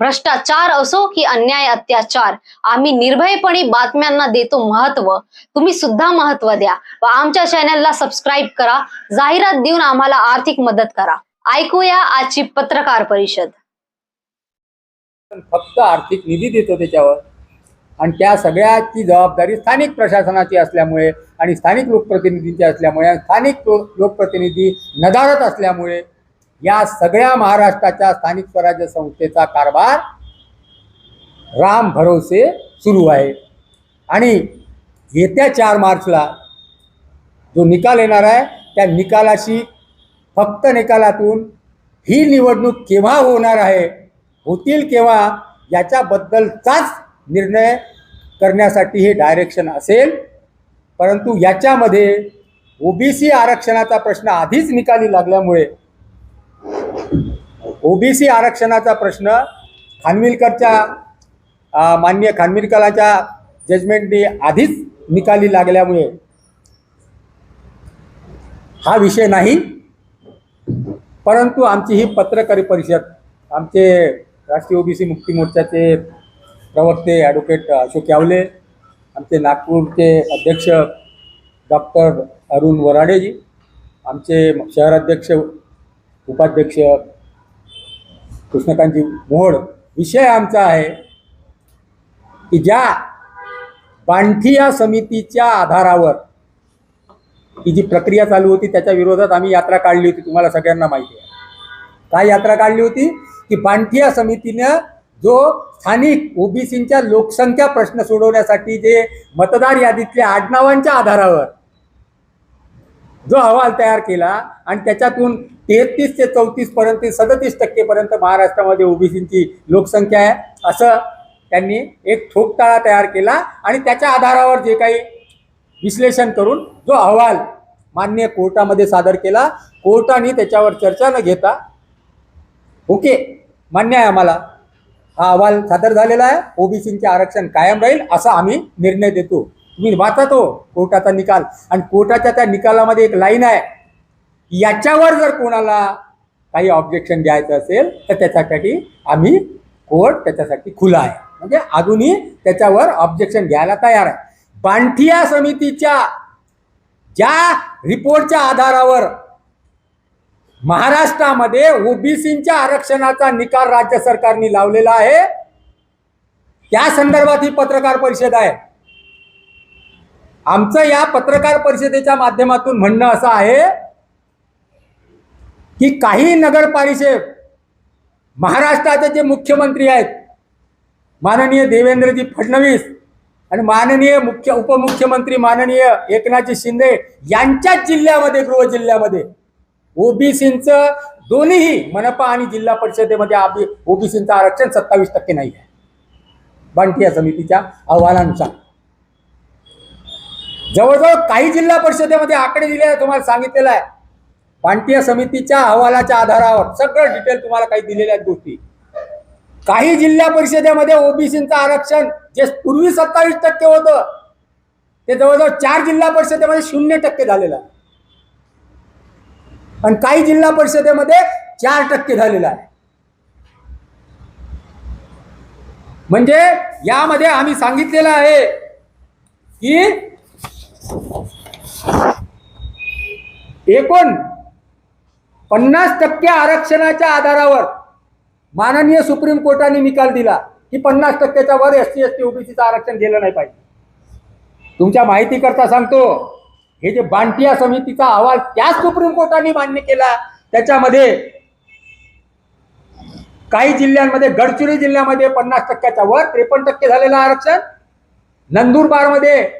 भ्रष्टाचार असो की अन्याय अत्याचार आम्ही निर्भयपणे बातम्यांना देतो महत्त्व. तुम्ही सुद्धा महत्त्व द्या व आमच्या चॅनलला सबस्क्राईब करा. जाहिरात देऊन आम्हाला आर्थिक मदत करा. ऐकूया आजची पत्रकार परिषद. फक्त आर्थिक निधी देतो त्याच्यावर. आणि त्या सगळ्याची जबाबदारी स्थानिक प्रशासनाची असल्यामुळे आणि स्थानिक लोकप्रतिनिधींची असल्यामुळे स्थानिक लोकप्रतिनिधी नदारत असल्यामुळे या सगळ्या महाराष्ट्राच्या स्थानिक स्वराज्य संस्थेचा कारभार राम भरोसे सुरू आहे. आणि येत्या चार मार्चला जो निकाल येणार आहे त्या निकालाशी फक्त निकालातून ही निवडणूक केव्हा होणार आहे होतील केव्हा याच्याबद्दलचाच निर्णय करण्यासाठी हे डायरेक्शन असेल. परंतु याच्यामध्ये ओबीसी आरक्षणाचा प्रश्न आधीच निकाली लागल्यामुळे ओबीसी आरक्षणाचा प्रश्न खानविलकरच्या माननीय खानविलकरांच्या जजमेंटने आधीच निकाली लागल्यामुळे हा विषय नाही. परंतु आमची ही पत्रकार परिषद आमचे राष्ट्रीय ओबीसी मुक्ती मोर्चाचे प्रवक्ते ॲडव्होकेट अशोक यावले आमचे नागपूरचे अध्यक्ष डॉक्टर अरुण वराडेजी आमचे शहराध्यक्ष उपाध्यक्ष कृष्णकांतजी मोहोळ विषय आमचा आहे की ज्या बांठिया समितीच्या आधारावर ही जी प्रक्रिया चालू होती त्याच्या विरोधात आम्ही यात्रा काढली होती तुम्हाला सगळ्यांना माहिती आहे. काय यात्रा काढली होती? की बांठिया समितीनं जो स्थानिक ओबीसींच्या लोकसंख्या प्रश्न सोडवण्यासाठी जे मतदार यादीतल्या आडनावांच्या आधारावर जो अहवाल तयार केला आणि त्याच्यातून तेहतीस ते चौतीस पर्यंत सदतीस टक्केपर्यंत महाराष्ट्रामध्ये ओबीसींची लोकसंख्या आहे असं त्यांनी एक ठोकताळा तयार केला. आणि त्याच्या आधारावर जे काही विश्लेषण करून जो अहवाल मान्य कोर्टामध्ये सादर केला कोर्टाने त्याच्यावर चर्चा न घेता ओके मान्य आहे आम्हाला हा अहवाल सादर झालेला आहे ओबीसींचे आरक्षण कायम राहील असा आम्ही निर्णय देतो. मी वाचतो कोर्टाचा निकाल. आणि कोर्टाच्या त्या निकालामध्ये एक लाईन आहे. याच्यावर जर कोणाला काही ऑब्जेक्शन द्यायचं असेल तर त्याच्यासाठी आम्ही कोर्ट त्याच्यासाठी खुला आहे. म्हणजे अजूनही त्याच्यावर ऑब्जेक्शन घ्यायला तयार आहे. बांठिया समितीच्या ज्या रिपोर्टच्या आधारावर महाराष्ट्रामध्ये ओबीसीच्या आरक्षणाचा निकाल राज्य सरकारने लावलेला आहे त्या संदर्भात ही पत्रकार परिषद आहे. आमचं या पत्रकार परिषदेच्या माध्यमातून म्हणणं असं आहे की काही नगरपालिकेत महाराष्ट्राचे जे मुख्यमंत्री आहेत माननीय देवेंद्रजी फडणवीस आणि माननीय मुख्य उपमुख्यमंत्री माननीय एकनाथजी शिंदे यांच्याच जिल्ह्यामध्ये गृह जिल्ह्यामध्ये ओबीसींचं दोन्हीही मनपा आणि जिल्हा परिषदेमध्ये आबी ओबीसींचं आरक्षण सत्तावीस टक्के नाही आहे. बांटिया समितीच्या अहवालानुसार. जवळजवळ काही जिल्हा परिषदेमध्ये आकडे दिले तुम्हाला सांगितलेलं आहे. बांटिया समितीच्या अहवालाच्या आधारावर सगळं डिटेल तुम्हाला काही दिलेल्या आहेत गोष्टी. काही जिल्हा परिषदेमध्ये ओबीसीचं आरक्षण जे पूर्वी सत्तावीस टक्के होतं ते जवळजवळ चार जिल्हा परिषदेमध्ये शून्य टक्के झालेलं आहे. आणि काही जिल्हा परिषदेमध्ये चार टक्के झालेलं आहे. म्हणजे यामध्ये आम्ही सांगितलेलं आहे की एकूण पन्नास टक्के आरक्षणाच्या आधारावर माननीय सुप्रीम कोर्टाने निकाल दिला. की पन्नास टक्क्याच्या वर एस सी एस टी ओबीसीचं आरक्षण गेलं नाही पाहिजे. तुमच्या माहितीकरता सांगतो हे जे बांटिया समितीचा अहवाल त्याच सुप्रीम कोर्टाने मान्य केला. त्याच्यामध्ये काही जिल्ह्यांमध्ये गडचिरोली जिल्ह्यामध्ये पन्नास टक्क्याच्या वर त्रेपन्न टक्के झालेलं आरक्षण. नंदुरबारमध्ये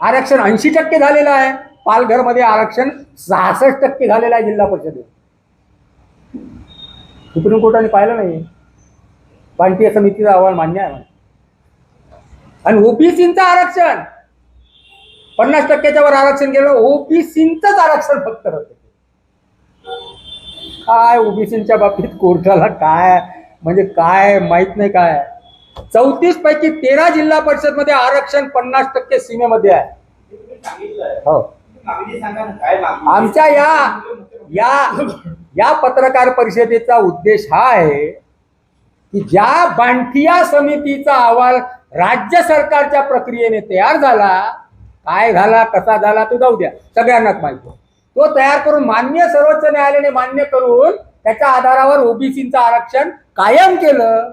आरक्षण ऐंशी टक्के झालेलं आहे. पालघरमध्ये आरक्षण सहासष्ट टक्के झालेलं आहे जिल्हा परिषदेत. सुप्रीम कोर्टाने पाहिलं नाही. बांटिया समितीचा अहवाल मान्य आहे आणि ओबीसीचं आरक्षण पन्नास टक्क्याच्या वर आरक्षण केलं ओबीसीचंच आरक्षण फक्त रद्द काय ओबीसीच्या बाबतीत कोर्टाला काय म्हणजे काय माहीत नाही काय. चौतीस पैकी तेरा जिल्हा परिषदमध्ये आरक्षण पन्नास टक्के सीमेमध्ये आहे. हो. आमच्या या या या पत्रकार परिषदेचा उद्देश हा आहे की ज्या बांठिया समितीचा अहवाल राज्य सरकारच्या प्रक्रियेने तयार झाला काय झाला कसा झाला तो जाऊ द्या. सगळ्यांनाच माहिती तो तयार करून मान्य सर्वोच्च न्यायालयाने मान्य करून त्याच्या आधारावर ओबीसीचं आरक्षण कायम केलं.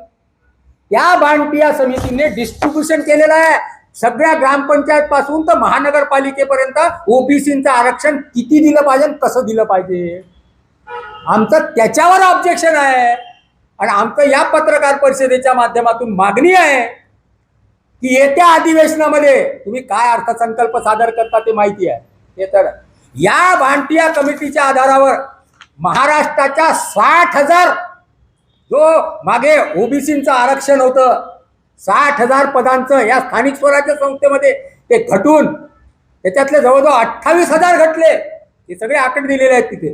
त्या बांटिया समितीने डिस्ट्रीब्युशन केलेलं आहे. सगळ्या ग्रामपंचायत पासून तर महानगरपालिकेपर्यंत ओबीसीचं आरक्षण किती दिलं पाहिजे कसं दिलं पाहिजे? आमचं त्याच्यावर ऑब्जेक्शन आहे. आणि आमचं या पत्रकार परिषदेच्या माध्यमातून मागणी आहे की येत्या अधिवेशनामध्ये तुम्ही काय अर्थसंकल्प सादर करता ते माहिती आहे. ते तर या भांटिया कमिटीच्या आधारावर महाराष्ट्राच्या साठ हजार जो मागे ओबीसीचं आरक्षण होतं साठ हजार पदांचं या स्थानिक स्वराज्य संस्थेमध्ये ते घटून त्याच्यातले जवळजवळ अठ्ठावीस हजार घटले. हे सगळे आकडे दिलेले आहेत तिथे.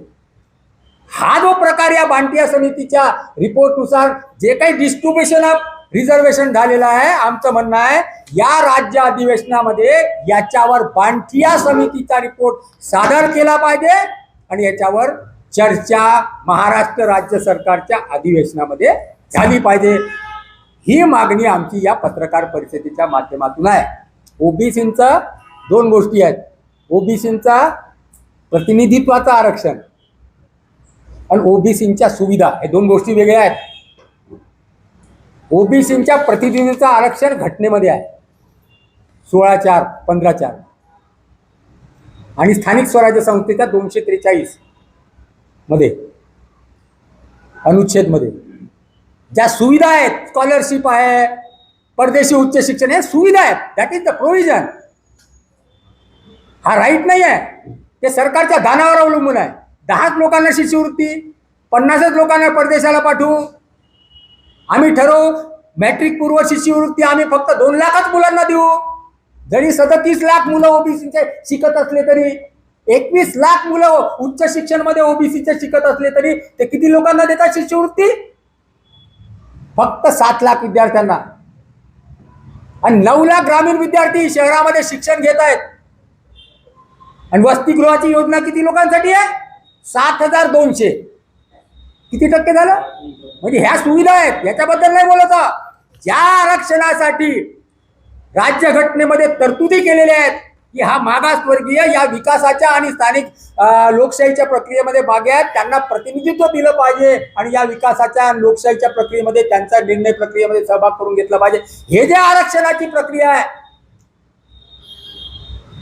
हा जो प्रकार या बांटिया समितीच्या रिपोर्टनुसार जे काही डिस्ट्रीब्युशन ऑफ रिझर्वेशन झालेलं आहे आमचं म्हणणं आहे या राज्य अधिवेशनामध्ये याच्यावर बांटिया समितीचा रिपोर्ट सादर केला पाहिजे आणि याच्यावर चर्चा महाराष्ट्र राज्य सरकारच्या अधिवेशनामध्ये झाली पाहिजे. ही मागणी आमची या पत्रकार परिषदेच्या माध्यमातून आहे. ओबीसींचं दोन गोष्टी आहेत. ओबीसींचा प्रतिनिधित्वाचं आरक्षण आणि ओबीसींच्या सुविधा हे दोन गोष्टी वेगळ्या आहेत. ओबीसींच्या प्रतिनिधीचं आरक्षण घटनेमध्ये आहे. सोळा चार पंधरा चार. आणि स्थानिक स्वराज्य संस्थेच्या दोनशे त्रेचाळीस. मध्ये. अनुच्छेदमध्ये. ज्या सुविधा आहेत स्कॉलरशिप आहे परदेशी उच्च शिक्षण हे सुविधा आहेत. दॅट इज द प्रोव्हिजन हा राईट नाही आहे. ते सरकारच्या दानावर अवलंबून आहे. दहाच लोकांना शिष्यवृत्ती पन्नासच लोकांना परदेशाला पाठवू. आम्ही ठरवू मॅट्रिक पूर्व शिष्यवृत्ती आम्ही फक्त दोन लाखच मुलांना देऊ. जरी सदतीस लाख मुलं ओबीसीचे शिकत असले तरी एकवीस लाख मुलं उच्च शिक्षणमध्ये ओबीसीचे शिकत असले तरी ते किती लोकांना देतात शिष्यवृत्ती? फक्त सात लाख विद्यार्थ्यांना. आणि नऊ लाख ग्रामीण विद्यार्थी शहरामध्ये शिक्षण घेत आहेत. आणि वसतिगृहाची योजना किती लोकांसाठी आहे? सात हजार दोनशे. किती टक्के झालं? म्हणजे ह्या सुविधा आहेत. याच्याबद्दल नाही बोलत ज्या आरक्षणासाठी राज्यघटनेमध्ये तरतुदी केलेल्या आहेत की हा मागासवर्गीय या विकासाच्या आणि स्थानिक लोकशाहीच्या प्रक्रियेमध्ये मागे आहेत त्यांना प्रतिनिधित्व दिलं पाहिजे आणि या विकासाच्या आणि लोकशाहीच्या प्रक्रियेमध्ये त्यांचा निर्णय प्रक्रियेमध्ये सहभाग करून घेतला पाहिजे. हे जे आरक्षणाची प्रक्रिया आहे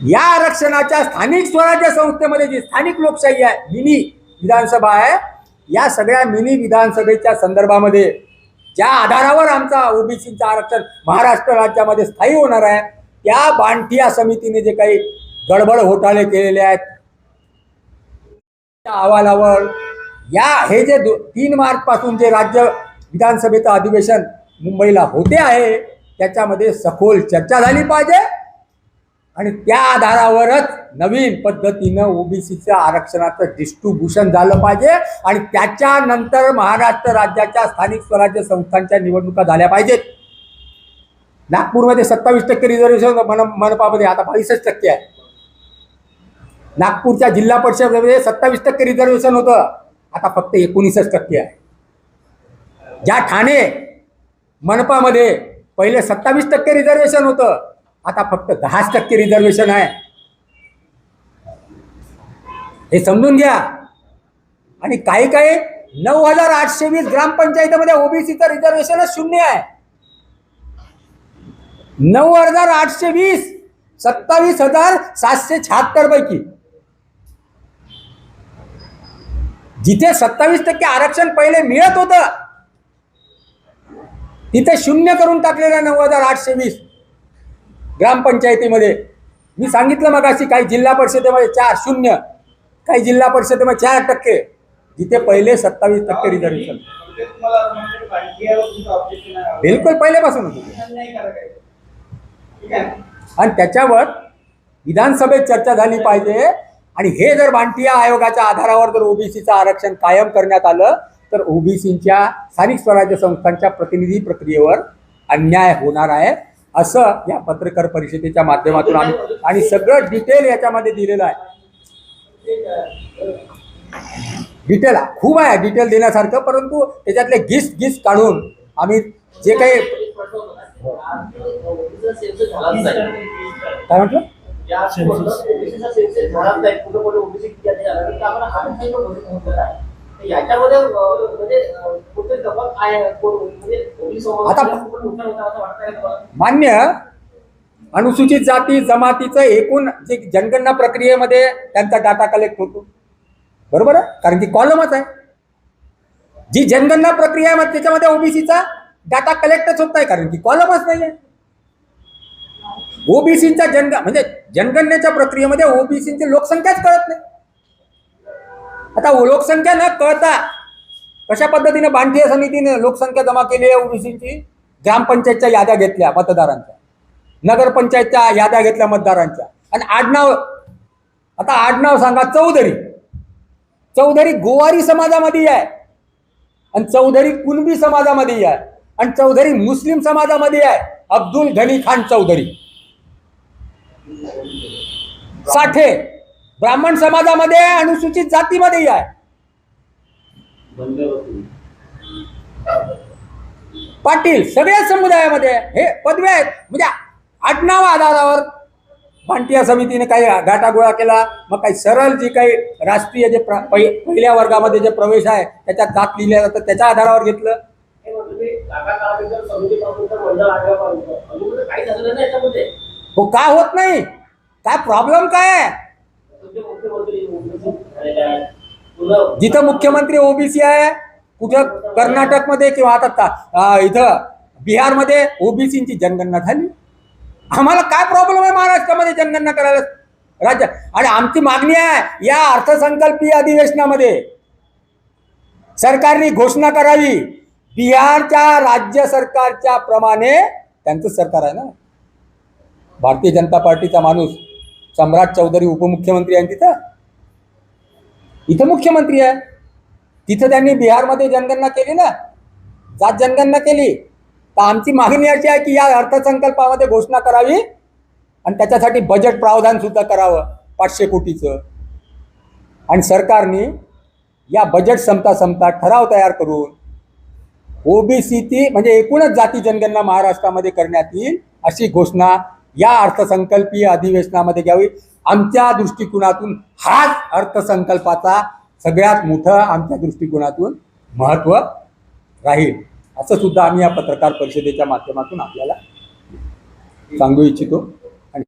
या आरक्षणाच्या स्थानिक स्वराज्य संस्थेमध्ये जी स्थानिक लोकशाही आहे मिनी विधानसभा आहे या सगळ्या मिनी विधानसभेच्या संदर्भामध्ये ज्या आधारावर आमचा ओबीसीचं आरक्षण महाराष्ट्र राज्यामध्ये स्थायी होणार आहे त्या बांटिया समितीने जे काही गडबड घोटाळे केलेले आहेत त्या अहवालावर या हे जे दो तीन मार्च पासून जे राज्य विधानसभेचं अधिवेशन मुंबईला होते आहे त्याच्यामध्ये सखोल चर्चा झाली पाहिजे आणि त्या आधारावरच नवीन पद्धतीनं ओबीसीचं आरक्षणाचं डिस्ट्रीब्युशन झालं पाहिजे आणि त्याच्यानंतर महाराष्ट्र राज्याच्या स्थानिक स्वराज्य संस्थांच्या निवडणुका झाल्या पाहिजेत. नागपूरमध्ये सत्तावीस टक्के रिझर्वेशन मन मनपामध्ये आता बावीसच टक्के आहे. नागपूरच्या जिल्हा परिषदेमध्ये सत्तावीस टक्के रिझर्वेशन होतं. आता फक्त एकोणीसच टक्के आहे. ज्या ठाणे मनपामध्ये पहिले सत्तावीस टक्के रिझर्वेशन होतं आता फक्त दहाच टक्के रिझर्वेशन आहे. हे समजून घ्या. आणि काही काही नऊ हजार आठशे वीस ग्रामपंचायतीमध्ये ओबीसीचं रिझर्वेशनच शून्य आहे. नऊ हजार आठशे वीस सत्तावीस हजार सातशे शहात्तर पैकी. जिथे सत्तावीस टक्के आरक्षण पहिले मिळत होतं तिथे शून्य करून टाकलेलं नऊ हजार आठशे वीस. ग्रामपंचायतीमध्ये. मी सांगितलं मग अशी काही जिल्हा परिषदेमध्ये चार शून्य. काही जिल्हा परिषदेमध्ये चार टक्के. जिथे पहिले सत्तावीस टक्के रिझर्वेशन बिलकुल पहिल्यापासून होते. आणि त्याच्यावर विधानसभेत चर्चा झाली पाहिजे. आणि हे जर भांटिया आयोगाच्या आधारावर जर ओबीसीचं आरक्षण कायम करण्यात आलं तर ओबीसीच्या स्थानिक स्वराज्य संस्थांच्या प्रतिनिधी प्रक्रियेवर अन्याय होणार आहे असं या पत्रकार परिषदेच्या माध्यमातून आम्ही आणि सगळं डिटेल याच्यामध्ये दिलेलं आहे. डिटेल खूप आहे डिटेल देण्यासारखं परंतु त्याच्यातले गिस्ट गिस्ट काढून आम्ही जे काही काय म्हटलं? मान्य अनुसूचित जाती जमातीचं एकूण जे जनगणना प्रक्रियेमध्ये त्यांचा डाटा कलेक्ट होतो. बरोबर आहे? कारण की कॉलमच आहे. जी जनगणना प्रक्रिया आहे त्याच्यामध्ये ओबीसीचा डाटा कलेक्टच होत नाही कारण की कॉलमच नाही आहे ओबीसीचा जनग म्हणजे जनगणनेच्या प्रक्रियेमध्ये ओबीसीची लोकसंख्याच कळत नाही. आता लोकसंख्या न कळता कशा पद्धतीने बांधीय समितीने लोकसंख्या जमा केली आहे ओबीसीची? ग्रामपंचायतच्या याद्या घेतल्या मतदारांच्या. नगरपंचायतच्या याद्या घेतल्या मतदारांच्या. आणि आडनाव आता आडनाव सांगा चौधरी. चौधरी गोवारी समाजामध्ये आहे. आणि चौधरी कुणबी समाजामध्ये आहे. आणि चौधरी मुस्लिम समाजामध्ये आहे. अब्दुल घनी खान चौधरी. साठे. ब्राह्मण समाजामध्ये आहे अनुसूचित जातीमध्येही आहे. पाटील सगळ्या समुदायामध्ये हे पदव्या आहेत. म्हणजे आडनाव आधारावर पांटिया समितीने काही गाटा गोळा केला. मग काही सरळ जी काही राष्ट्रीय जे पहिल्या वर्गामध्ये जे प्रवेश आहे त्याच्यात जात लिहिल्या जातं त्याच्या आधारावर घेतलं. हे हो का होत नाही? काय प्रॉब्लेम काय जिथं मुख्यमंत्री ओबीसी आहे कुठं कर्नाटकमध्ये किंवा आता इथं बिहारमध्ये ओबीसीची जनगणना झाली. आम्हाला काय प्रॉब्लेम आहे महाराष्ट्रामध्ये जनगणना करायला? राज्य आणि आमची मागणी आहे या अर्थसंकल्पीय अधिवेशनामध्ये सरकारने घोषणा करावी. बिहारच्या राज्य सरकारच्या प्रमाणे त्यांचं सरकार आहे ना. भारतीय जनता पार्टीचा माणूस सम्राट चौधरी उपमुख्यमंत्री आहे तिथं इथं मुख्यमंत्री आहे. तिथं त्यांनी बिहारमध्ये जनगणना केली ना. जात जनगणना केली. तर आमची मागणी अशी आहे की या अर्थसंकल्पामध्ये घोषणा करावी आणि त्याच्यासाठी बजेट प्रावधान सुद्धा करावं पाचशे कोटीचं. आणि सरकारने या बजेट संपता संपता ठराव तयार करून ओबीसी म्हणजे एकूणच जाती जनगणना महाराष्ट्रामध्ये करण्यात येईल अशी घोषणा या अर्थसंकल्पीय अधिवेशनामध्ये घ्यावी. आमच्या दृष्टिकोनातून हाच अर्थसंकल्पाचा सगळ्यात मोठं आमच्या दृष्टिकोनातून महत्त्व राहील. असं सुद्धा आम्ही या पत्रकार परिषदेच्या माध्यमातून आपल्याला सांगू इच्छितो.